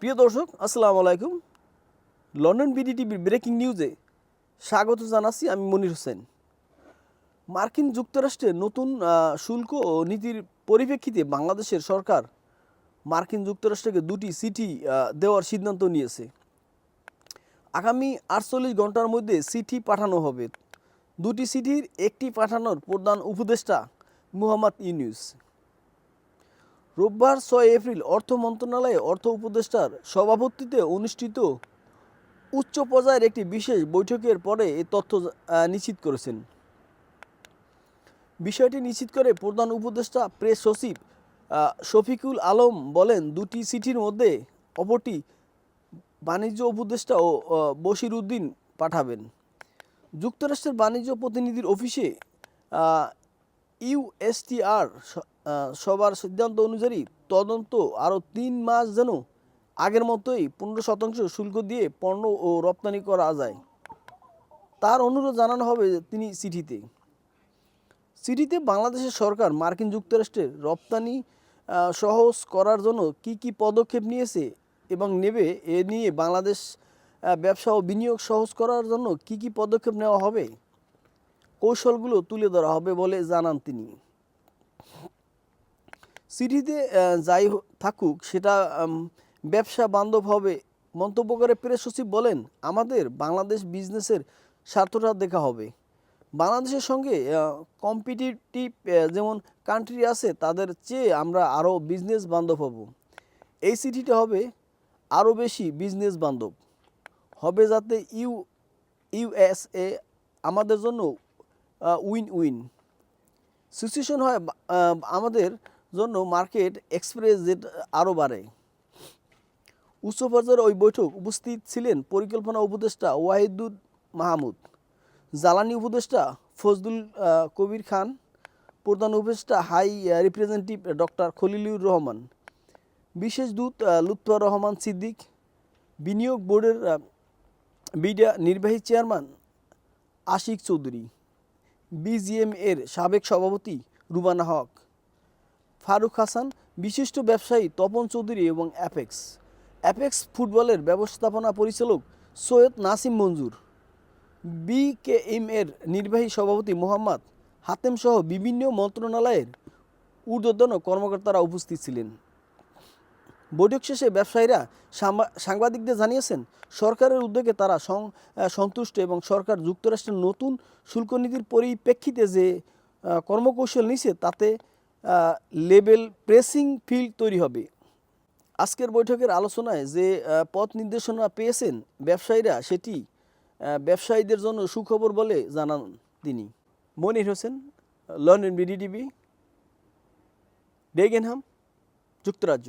প্রিয় দর্শক আসসালামু আলাইকুম। লন্ডন বিডি টিভির ব্রেকিং নিউজে স্বাগত জানাচ্ছি আমি মনির হোসেন। মার্কিন যুক্তরাষ্ট্রের নতুন শুল্ক ও নীতির পরিপ্রেক্ষিতে বাংলাদেশের সরকার মার্কিন যুক্তরাষ্ট্রকে দুটি আহ, দেওয়ার সিদ্ধান্ত নিয়েছে। আগামী আটচল্লিশ ঘণ্টার মধ্যে চিঠি পাঠানো হবে। দুটি চিঠির একটি পাঠানোর প্রধান উপদেষ্টা মুহাম্মদ ইউনুস। রোববার ছয় এপ্রিল অর্থ মন্ত্রণালয়ে অর্থ উপদেষ্টার সভাপতিত্বে অনুষ্ঠিত উচ্চ পর্যায়ের একটি বিশেষ বৈঠকের পরে এই তথ্য নিশ্চিত করেছেন। বিষয়টি নিশ্চিত করে প্রধান উপদেষ্টা, প্রেস সচিব শফিকুল আলম বলেন, দুটি চিঠির মধ্যে অপরটি বাণিজ্য উপদেষ্টা ও বশির উদ্দিন পাঠাবেন। যুক্তরাষ্ট্রের বাণিজ্য প্রতিনিধির অফিসে ইউএসটিআর সবার সিদ্ধান্ত অনুযায়ী তদন্ত আরও তিন মাস যেন আগের মতোই পনেরো শতাংশ শুল্ক দিয়ে পণ্য ও রপ্তানি করা যায়। তার অনুরোধ জানানো হবে তিনি চিঠিতে। চিঠিতে বাংলাদেশের সরকার মার্কিন যুক্তরাষ্ট্রের রপ্তানি সহজ করার জন্য কি কি পদক্ষেপ নিয়েছে এবং নেবে এ নিয়ে বাংলাদেশ ব্যবসা ও বিনিয়োগ সহজ করার জন্য কি কি পদক্ষেপ নেওয়া হবে? কৌশলগুলো তুলে ধরা হবে বলে জানান তিনি। আহ, যাই থাকুক সেটা ব্যবসা বান্ধব হবে। মন্তব্য করে প্রেস সচিব বলেন আমাদের বাংলাদেশ বিজনেসের স্বার্থটা দেখা হবে। বাংলাদেশের সঙ্গে কম্পিটিটিভ যেমন কান্ট্রি আছে তাদের চেয়ে আমরা আরও বিজনেস বান্ধব হব। এই চিঠিটা হবে আরও বেশি বিজনেস বান্ধব। হবে যাতে ইউ ইউএসএ আমাদের জন্য উইন উইন সিচুয়েশন হয় আমাদের জন্য মার্কেট এক্সপ্রেস জেট আরও বাড়ে। উচ্চ পর্যায়ের ওই বৈঠক উপস্থিত ছিলেন পরিকল্পনা উপদেষ্টা ওয়াহিদুদ মাহমুদ জ্বালানি উপদেষ্টা ফজলুল আহ, কবির খান প্রধান উপদেষ্টা high representative doctor Khalilur Rahman বিশেষ দূত লুৎফর রহমান সিদ্দিক বিনিয়োগ বোর্ডের বিডিয়া নির্বাহী চেয়ারম্যান আশিক চৌধুরী বিজিএম এর সাবেক সভাপতি রুবানা হক। ফারুক হাসান, বিশিষ্ট ব্যবসায়ী তপন চৌধুরী এবং অ্যাপেক্স। অ্যাপেক্স ফুটবলের ব্যবস্থাপনা পরিচালক সৈয়দ নাসিম মঞ্জুর। বিকেএম এর নির্বাহী সভাপতি মোহাম্মদ হাতেম সহ বিভিন্ন মন্ত্রণালয়ের ঊর্ধ্বতন কর্মকর্তারা উপস্থিত ছিলেন। বৈঠক শেষে ব্যবসায়ীরা সাংবাদিকদের জানিয়েছেন, সরকারের উদ্যোগে তারা সন্তুষ্ট এবং সরকার যুক্তরাষ্ট্রের নতুন শুল্ক নীতির পরিপ্রেক্ষিতে যে কর্মকৌশল নিছে তাতে লেভেল প্রেসিং ফিল্ড তৈরি হবে। আজকের বৈঠকের আলোচনায় যে পথ নির্দেশনা পেয়েছেন ব্যবসায়ীরা, সেটি ব্যবসায়ীদের জন্য সুখবর বলে জানান তিনি। Monir Hossain, London BDTV Dagenham যুক্তরাজ্য।